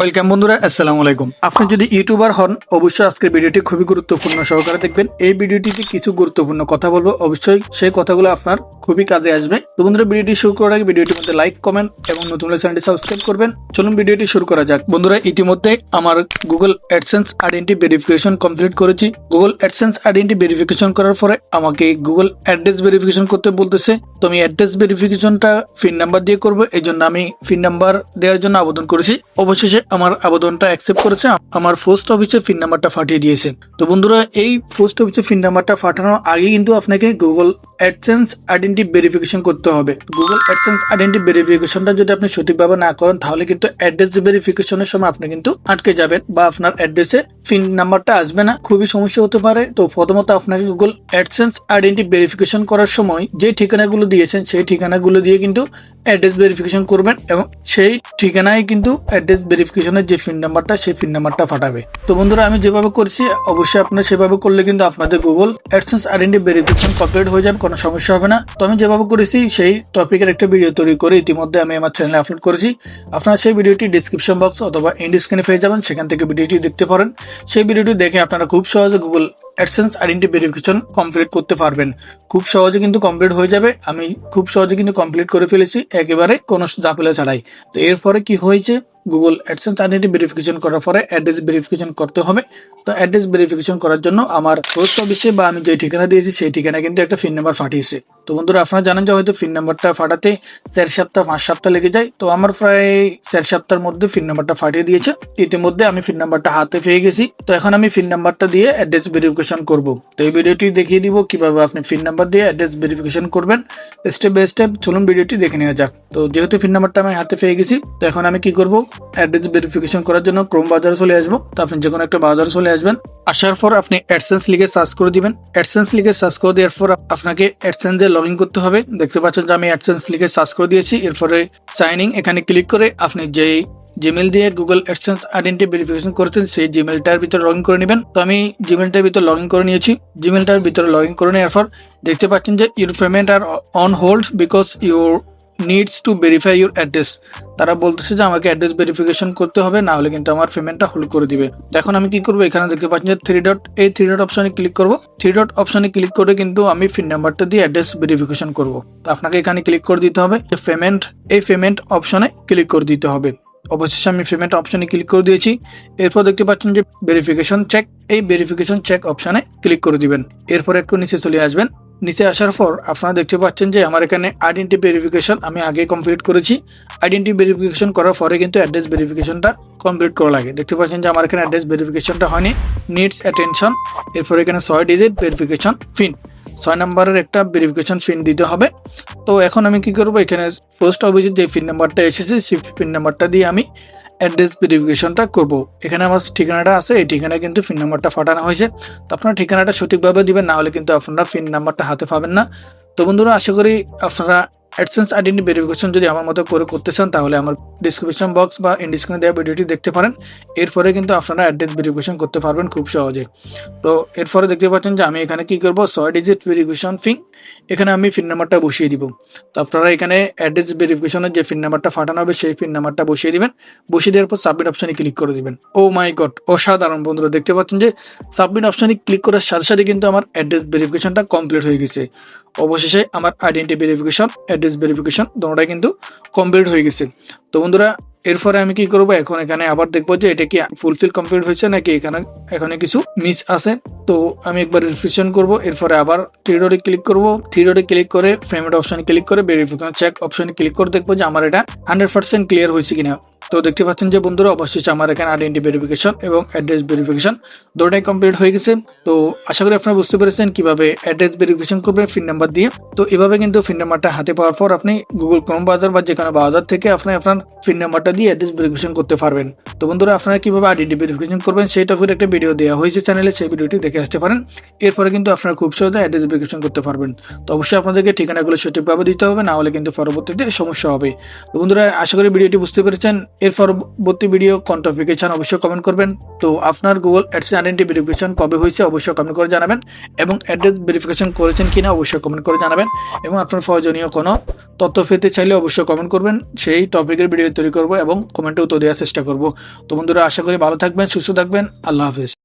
Welcome বন্ধুরা, আসসালামু আলাইকুম। আপনি যদি ইউটিউবার হন, অবশ্যই আজকের ভিডিওটি খুবই গুরুত্বপূর্ণ সহকারে দেখবেন। এই ভিডিওটিতে কিছু গুরুত্বপূর্ণ কথা বলব। অবশ্যই সেই কথাগুলো আপনার খুবই কাজে আসবে। তো বন্ধুরা, ভিডিওটি শুরু করার আগে ভিডিওটির মধ্যে লাইক কমেন্ট এবং নতুন চ্যানেলটি সাবস্ক্রাইব করবেন। চলুন ভিডিওটি শুরু করা যাক। বন্ধুরা, ইতিমধ্যে আমার Google AdSense identity verification complete করেছি। গুগল অ্যাডসেন্স আইডেন্টি ভেরিফিকেশন করার পরে আমাকে গুগল অ্যাড্রেস ভেরিফিকেশন করতে বলতেছে। তো আমি অ্যাড্রেস ভেরিফিকেশনটা ফিন নাম্বার দিয়ে করব। এই জন্য আমি ফিন নাম্বার দেওয়ার জন্য আবেদন করেছি। অবশেষে আমার আবেদনটা অ্যাকসেপ্ট করেছে, আমার পোস্ট অফিসে ফিন নাম্বারটা ফাটিয়ে দিয়েছে। তো বন্ধুরা, এই পোস্ট অফিসে ফিন নাম্বারটা ফাটানোর আগে কিন্তু আপনাকে গুগল অ্যাডসেন্স আইডেন্টি ভেরিফিকেশন করতে হবে। গুগল অ্যাডসেন্স আইডেন্টি ভেরিফিকেশনটা যদি আপনি সঠিকভাবে না করেন, তাহলে কিন্তু অ্যাড্রেস ভেরিফিকেশনের সময় আপনি কিন্তু আটকে যাবেন বা আপনার অ্যাড্রেসে ফিন নাম্বারটা আসবে না, খুবই সমস্যা হতে পারে। তো প্রথমত আপনাকে গুগল অ্যাডসেন্স আইডেন্টি ভেরিফিকেশন করার সময় যে ঠিকানাগুলো দিয়েছেন, সেই ঠিকানাগুলো দিয়ে কিন্তু অ্যাড্রেস ভেরিফিকেশন করবেন এবং সেই ঠিকানায় কিন্তু অ্যাড্রেস ভেরিফিকেশনের যে পিন নাম্বারটা, সেই পিন নাম্বারটা ফাটাবে তো বন্ধুরা, আমি যেভাবে করছি, অবশ্যই আপনারা সেভাবে করলে কিন্তু আপনাদের Google AdSense identity verification complete হয়ে যাবে, কোনো সমস্যা হবে না। তো আমি যেভাবে করেছি, সেই টপিকের একটা ভিডিও তৈরি করে ইতিমধ্যে আমি আমার চ্যানেলে আপলোড করেছি। আপনারা সেই ভিডিওটি ডিসক্রিপশন বক্স অথবা ইন্ড স্ক্রিনে পেয়ে যাবেন, সেখান থেকে ভিডিওটি দেখতে পারেন। সেই ভিডিওটি দেখে আপনারা খুব সহজে Google AdSense identity verification complete করতে পারবেন। খুব সহজে কিন্তু কমপ্লিট হয়ে যাবে। আমি খুব সহজে কিন্তু কমপ্লিট করে ফেলেছি, একেবারে কোনো জাপেলা ছাড়াই। তো এরপরে কি হয়েছে? গুগল অ্যাডসেন্স আইডেন্টি ভেরিফিকেশন করার পরে অ্যাড্রেস ভেরিফিকেশন করতে হবে। তো অ্যাড্রেস ভেরিফিকেশন করার জন্য আমার পোস্ট অফিসে বা আমি যে ঠিকানা দিয়েছি সেই ঠিকানা কিন্তু একটা ফিন নাম্বার ফাটিয়েছে তো বন্ধুরা, আপনারা জানেন যে হয়তো ফিন নাম্বারটা ফাটাতে চার সপ্তাহ, পাঁচ সপ্তাহ লেগে যায়। তো আমার প্রায় চার সপ্তাহের মধ্যে ফিন নাম্বারটা ফাটিয়ে দিয়েছে। ইতিমধ্যে আমি ফিন নাম্বারটা হাতে পেয়ে গেছি। তো এখন আমি ফিন নাম্বারটা দিয়ে অ্যাড্রেস ভেরিফিকেশন করব। তো এই ভিডিওটি দেখিয়ে দিব কীভাবে আপনি ফিন নাম্বার দিয়ে অ্যাড্রেস ভেরিফিকেশন করবেন। স্টেপ বাই স্টেপ চলুন ভিডিওটি দেখে নেওয়া যাক। তো যেহেতু ফিন নাম্বারটা আমি হাতে পেয়ে গেছি, তো এখন আমি কি করব? অ্যাড্রেস ভেরিফিকেশন করার জন্য ক্রোম বাজারে চলে আসব। তো আপনি যে কোনো একটা বাজারে চলে আসবেন। আসার পর আপনি অ্যাডসেন্স লিখে সার্চ করে দিবেন। অ্যাডসেন্স লিখে সার্চ করে দেওয়ার পর আপনাকে অ্যাডসেন্সে লগ ইন করতে হবে। দেখতে পাচ্ছেন যে আমি অ্যাডসেন্স লিখে সার্চ করে দিয়েছি। এরপরে সাইন ইন এখানে ক্লিক করে আপনি যেই জিমেল দিয়ে গুগল অ্যাডসেন্স আইডেন্টি ভেরিফিকেশন করেছেন, সেই জিমেলটার ভিতরে লগ ইন করে নেবেন। তো আমি জিমেলটার ভিতরে লগ ইন করে নিয়েছি। জিমেলটার ভিতরে লগ ইন করে নেওয়ার পর দেখতে পাচ্ছেন যে your payment are on hold because your needs to verify your address তারা বলতেছে যে, আমাকে অ্যাড্রেস ভেরিফিকেশন করতে হবে, না হলে কিন্তু আমার পেমেন্টটা হোল্ড করে দিবে। এখন আমি কি করব? এখানে দেখতে পাচ্ছেন যে থ্রি ডট এই থ্রি ডট অপশনে ক্লিক করব। থ্রি ডট অপশনে ক্লিক করে কিন্তু আমি ফিন নাম্বারটা দিয়ে অ্যাড্রেস ভেরিফিকেশন করব। আপনাকে এখানে ক্লিক করে দিতে হবে। যে পেমেন্ট এই পেমেন্ট অপশনে ক্লিক করে দিতে হবে। অবশেষে আমি পেমেন্ট অপশনে ক্লিক করে দিয়েছি। এরপর দেখতে পাচ্ছেন যে ভেরিফিকেশন চেক এই ভেরিফিকেশন চেক অপশনে ক্লিক করে দিবেন। এরপর একটু নিচে চলে আসবেন। নিচে আসার পর আপনারা দেখতে পাচ্ছেন যে আমার এখানে আইডেন্টি ভেরিফিকেশন আমি আগে কমপ্লিট করেছি। আইডেন্টি ভেরিফিকেশন করার পরে কিন্তু অ্যাড্রেস ভেরিফিকেশনটা কমপ্লিট করা লাগে। দেখতে পাচ্ছেন যে আমার এখানে অ্যাড্রেস ভেরিফিকেশনটা হয়নি। নিডস অ্যাটেনশন এরপর এখানে ছয় ডিজিট ভেরিফিকেশন ফিন ছয় নম্বরের একটা ভেরিফিকেশন ফিন দিতে হবে। তো এখন আমি কি করব? এখানে পোস্ট অফিসের যে ফিন নাম্বারটা এসেছে, সেই ফিন নাম্বারটা দিয়ে আমি অ্যাড্রেস ভেরিফিকেশনটা করব। এখানে আমার ঠিকানাটা আছে, এই ঠিকানায় কিন্তু ফিন নাম্বারটা ফাটানো হয়েছে। তো আপনারা ঠিকানাটা সঠিকভাবে দিবেন, না হলে কিন্তু আপনারা ফিন নাম্বারটা হাতে পাবেন না। তো বন্ধুরা, আশা করি আপনারা অ্যাডসেন্স আইডেন্টি ভেরিফিকেশন যদি আমার মতো করে করতে চান, তাহলে আমার ডিসক্রিপশন বক্স বা ইন্ডিস্ক্রিনে দেওয়া ভিডিওটি দেখতে পারেন। এরপরে কিন্তু আপনারা অ্যাড্রেস ভেরিফিকেশন করতে পারবেন খুব সহজে। তো এরপরে দেখতে পাচ্ছেন যে আমি এখানে কি করব, ছয় ডিজিট ভেরিফিকেশন ফিং এখানে আমি পিন নাম্বারটা বসিয়ে দিব। তো আপনারা এখানে অ্যাড্রেস ভেরিফিকেশনের যে পিন নাম্বারটা ফাটানো হবে, সেই পিন নাম্বারটা বসিয়ে দিবেন। বসিয়ে দেওয়ার পর সাবমিট অপশনে ক্লিক করে দিবেন। ও মাই গড, অসাধারণ বন্ধুরা, দেখতে পাচ্ছেন যে সাবমিট অপশানে ক্লিক করার সাথে সাথে কিন্তু আমার অ্যাড্রেস ভেরিফিকেশনটা কমপ্লিট হয়ে গেছে। অবশেষে আমার আইডেন্টি ভেরিফিকেশন অ্যাড্রেস ভেরিফিকেশন দুটোটাই কিন্তু কমপ্লিট হয়ে গেছে। তো বন্ধুরা এরপরে আমি কি করব? এখন এখানে আবার দেখব যে এটা কি ফুলফিল কমপ্লিট হয়েছে নাকি এখানে এখানে কিছু মিস আছে। তো আমি একবার রিফ্রেশন করব। এরপরে আবার থ্রি ডটে ক্লিক করব। থ্রি ডটে ক্লিক করে পেমেন্ট অপশনে ক্লিক করে ভেরিফিকেশন চেক অপশনে ক্লিক করে দেখব যে আমার এটা হান্ড্রেড পার্সেন্ট ক্লিয়ার হয়েছে কিনা। তো দেখতে পাচ্ছেন যে বন্ধুরা অবশ্যই আমার এখানে আইডেন্টি ভেরিফিকেশন এবং অ্যাড্রেস ভেরিফিকেশন দুটোটাই কমপ্লিট হয়ে গেছে। তো আশা করি আপনারা বুঝতে পেরেছেন কীভাবে অ্যাড্রেস ভেরিফিকেশন করবেন ফিন নাম্বার দিয়ে। তো এভাবে কিন্তু ফিন নাম্বারটা হাতে পাওয়ার পর আপনি গুগল ক্রোম বাজার বা যে কোনো বাজার থেকে আপনি আপনার ফিন নাম্বারটা দিয়ে অ্যাড্রেস ভেরিফিকেশন করতে পারবেন। তো বন্ধুরা, আপনারা কীভাবে আইডেন্টি ভেরিফিকেশন করবেন সেই টপিকের একটা ভিডিও দেওয়া হয়েছে চ্যানেলে সেই ভিডিওটি দেখে আসতে পারেন। এরপরে কিন্তু আপনারা খুব সহজে অ্যাড্রেস ভেরিফিকেশন করতে পারবেন। তো অবশ্যই আপনাদেরকে ঠিকানাগুলো সঠিকভাবে দিতে হবে, না হলে কিন্তু পরবর্তীতে সমস্যা হবে। তো বন্ধুরা, আশা করি ভিডিওটি বুঝতে পেরেছেন। এর পরবর্তী ভিডিও কোন টপিকে চান অবশ্যই কমেন্ট করবেন। তো আপনার গুগল অ্যাডস আইডেন্টি ভেরিফিকেশন কবে হয়েছে অবশ্যই কমেন্ট করে জানাবেন এবং অ্যাড্রেস ভেরিফিকেশন করেছেন কিনা অবশ্যই কমেন্ট করে জানাবেন এবং আপনার প্রয়োজনীয় কোনো তথ্য পেতে চাইলে অবশ্যই কমেন্ট করবেন। সেই টপিকের ভিডিও তৈরি করব এবং কমেন্টে উত্তর দেওয়ার চেষ্টা করব। তো বন্ধুরা, আশা করি ভালো থাকবেন, সুস্থ থাকবেন। আল্লাহ হাফিজ।